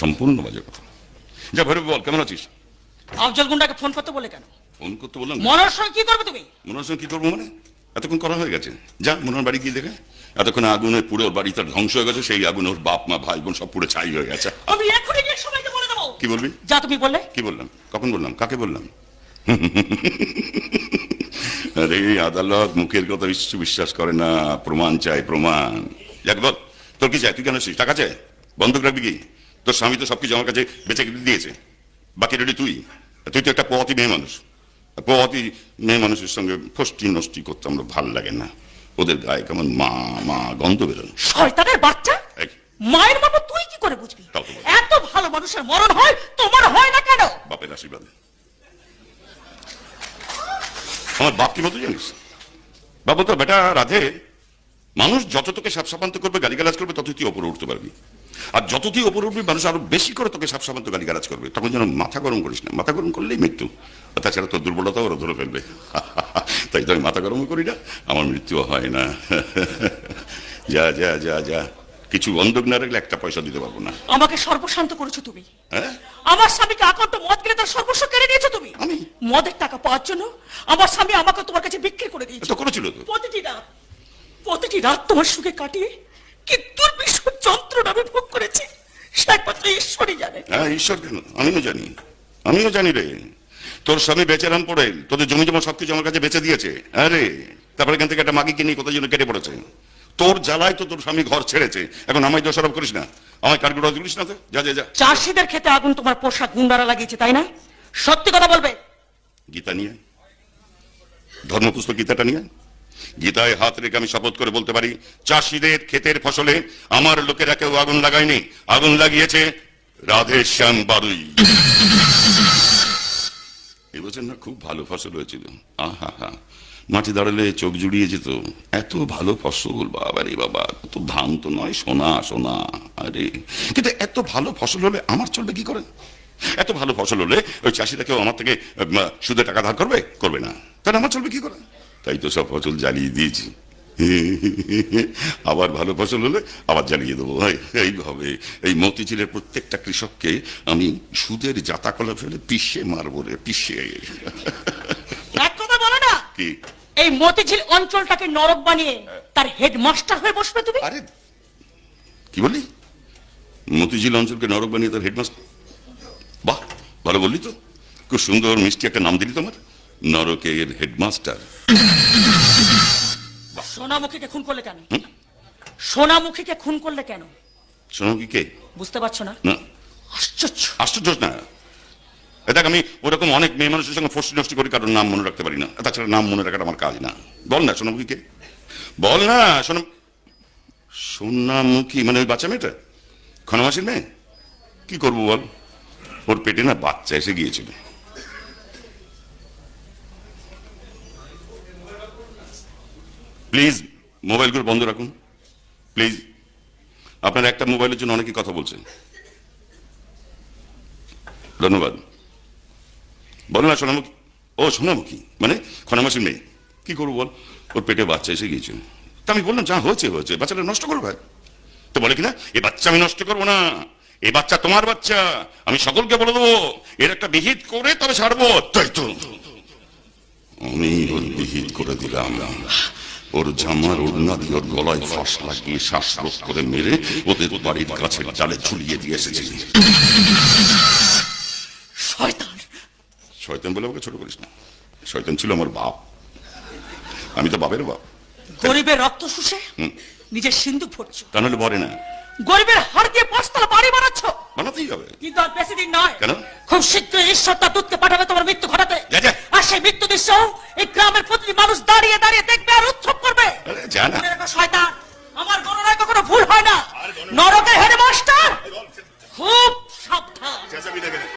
সম্পূর্ণ বাজে কথা। যা ভৈরব বল কেমন আছিস? আফজল গুন্ডাকে ফোন করতে বলে কেন? ফোন করতে বললাম মনের সঙ্গে কি করবে তুমি? মনোর সঙ্গে কি করব মানে? এতক্ষণ করা হয়ে গেছে। যা মনোর বাড়ি গিয়ে দেখে। এতক্ষণ আগুনে পুরো ওর বাড়ি তার ধ্বংস হয়ে গেছে সেই আগুন ওর বাপ মা ভাই বোন সব পুরো ছাই হয়ে গেছে। আমি এখনই গিয়ে সবাইকে বলে দেবো। কি বলবি? যা তুমি বললে। কি বললাম? কখন বললাম? কাকে বললাম? আরে আদালত মুখের কথা বিশ্ব বিশ্বাস করে না। প্রমাণ চাই প্রমাণ। যাক বল তোর কি চাই? তুই কেন আসিস টাকা চাই? বন্ধক রাখবি কি? তোর স্বামী তো সবকিছু আমার কাছে বেঁচে দিয়েছে। বাকি রেডি তুই। তুই তো একটা পথই মেয়ে মানুষ। পথই মেয়ে মানুষের সঙ্গে ফষ্টি নষ্টি করতে আমরা ভালো লাগে না। ওদের গায়ে কেমন মা মা গন্ধ বেরোন শয়তানের বাচ্চা? মায়ের বাবা তুই কি করে বুঝবি? এত ভালো মানুষের মরণ হয় তোমার হয় না কেন? বাপের আশীর্বাদে। আমার বাপ কি মতো জানিস? বাবু তো বেটা রাধে। মানুষ যত তোকে সাপসাপান্ত করবে গালিগালাজ করবে তত তুই ওপরে উঠতে পারবি। আর যত তুই ওপরে উঠবি মানুষ আরও বেশি করে তোকে সাপসাপান্ত গালিগালাজ করবে তখন যেন মাথা গরম করিস না। মাথা গরম করলেই মৃত্যু। তাছাড়া তোর দুর্বলতাও ওরা ধরে ফেলবে। তাই তো আমি মাথা গরম করি না আমার মৃত্যুও হয় না। যা যা যা যা। কিছু বন্ধক না রাখলে একটা পয়সা দিতে পারব না। আমাকে সর্বশান্ত করেছ তুমি। হ্যাঁ? আমার স্বামীকে আকণ্ঠ মদ কিনে তার সর্বস্ব কেড়ে নিয়েছো তুমি। আমি? মদের টাকা পাওয়ার জন্য আমার স্বামী আমাকে তোমার কাছে বিক্রি করে দিয়েছে। তো করেছিল তো। প্রতিটি রাত প্রতিটি রাত তোমার সুখে কাটিয়ে কি দুর্বিষহ যন্ত্রণা আমি ভোগ করেছি? একমাত্র ঈশ্বরই জানে। হ্যাঁ ঈশ্বর কেন? আমিও জানি। আমিও জানি রে। তোর স্বামী বেচেরান পড়ে তোদের জমি জমা সবকিছু আমার কাছে বেচে দিয়েছে। আরে তারপরে এখান থেকে একটা মাগি কিনে কোথায় জন্য কেটে পড়েছে। তোর জ্বালায় তো তোর স্বামী ঘর ছেড়েছে। এখন আমায় দোষারোপ করিস না। আমায় কারগুলো করিস না তো। যা যা যা। চাষিদের খেতে আগুন তোমার পোশাক গুন্ডারা লাগিয়েছে তাই না? সত্যি কথা বলবে। গীতা নিয়ে। ধর্মপুস্তক গীতাটা নিয়ে। গীতায় হাত রেখে আমি শপথ করে বলতে পারি, চাষিদের ক্ষেতের ফসলে আমার লোকেরা কেউ আগুন লাগায়নি। আগুন লাগিয়েছে রাধে শ্যাম বারুই এবছর না খুব ভালো ফসল হয়েছিল। আহা হা মাটি দাঁড়ালে চোখ জুড়িয়ে যেত। এত ভালো ফসল বাবা রে বাবা কত ধান তো নয়, সোনা সোনা, আরে। কিন্তু এত ভালো ফসল হলে আমার চলবে কি করে? এত ভালো ফসল হলে ওই চাষিরা কেউ আমার থেকে সুদে টাকা ধার করবে? করবে না। তাহলে আমার চলবে কি করে? তাই তো সব ফসল জ্বালিয়ে দিয়েছি। আবার ভালো ফসল হলে আবার জ্বালিয়ে দেবো ভাই। এইভাবে এই মতিঝিলের প্রত্যেকটা কৃষককে আমি সুদের জাতা কলা ফেলে পিষে মারবো রে পিষে। এক কথা বলো না কি? এই মতিঝিল অঞ্চলটাকে নরক বানিয়ে তার হেডমাস্টার হয়ে বসবে তুমি? আরে কি বললি? মতিঝিল অঞ্চলকে নরক বানিয়ে তার হেডমাস্টার? বাহ ভালো বললি তো। খুব সুন্দর মিষ্টি একটা নাম দিলি তোমার। নরকের হেডমাস্টার। সোনামুখীকে খুন করলে কেন? সোনামুখীকে খুন করলে কেন? শোনো কে? বুঝতে পারছ না? না। আশ্চর্য। আশ্চর্য না। দেখ আমি ওরকম অনেক মেয়ে মানুষের সঙ্গে ফষ্টি নষ্টি করি কারণ নাম মনে রাখতে পারি না। তাছাড়া নাম মনে রাখাটা আমার কাজ না। বল না সোনামুখী কে? বল না সোনাম সোনামুখী মানে ওই বাচ্চা মেয়েটা? খনমাসির মেয়ে? কি করব বল? ওর পেটে না বাচ্চা এসে গিয়েছিল। প্লিজ মোবাইলগুলো বন্ধ রাখুন। প্লিজ আপনার একটা মোবাইলের জন্য অনেকেই কথা বলছেন। ধন্যবাদ। বলো না, সোনামুখী। ও, সোনামুখী। মানে খনামাসির মেয়ে। কি করব বল? ওর পেটে বাচ্চা এসে গিয়েছে তা আমি বললাম, যা হয়েছে হয়েছে। বাচ্চাটা নষ্ট করব ভাই। তো বলে কিনা এ বাচ্চা আমি নষ্ট করব না। এ বাচ্চা তোমার বাচ্চা। আমি সকলকে বলে দেবো, এর একটা বিহিত করে তবে ছাড়বো। তাই তো। আমি বিহিত করে দিলাম। ওর জামার ওড়না দিয়ে ওর গলায় ফাঁস লাগিয়ে শ্বাসরোধ করে মেরে ওদের বাড়ির গাছের ডালে ঝুলিয়ে দিয়ে এসেছি। শয়তান। শয়তান বলে আমাকে ছোট করিস না। শয়তান ছিল আমার বাপ। আমি তো বাপের বাপ। গরিবের রক্ত শুষে নিজের সিন্ধু ফুটছো তা নাহলে বলে না। গরিবের হাড় দিয়ে পাঁচতলা বাড়ি বানাচ্ছ। বানাতেই হবে। কিন্তু আর বেশি দিন নয়। কেন? খুব শীঘ্রই ঈশ্বর তার দূতকে পাঠাবে তোমার মৃত্যু ঘটাতে। আর সেই মৃত্যু দৃশ্য এই গ্রামের প্রতিটি মানুষ দাঁড়িয়ে দাঁড়িয়ে দেখবে আর জানা। শয়তান? আমার গণনায় কখনো ভুল হয় না। নরকের হেডমাস্টার? খুব সাবধান।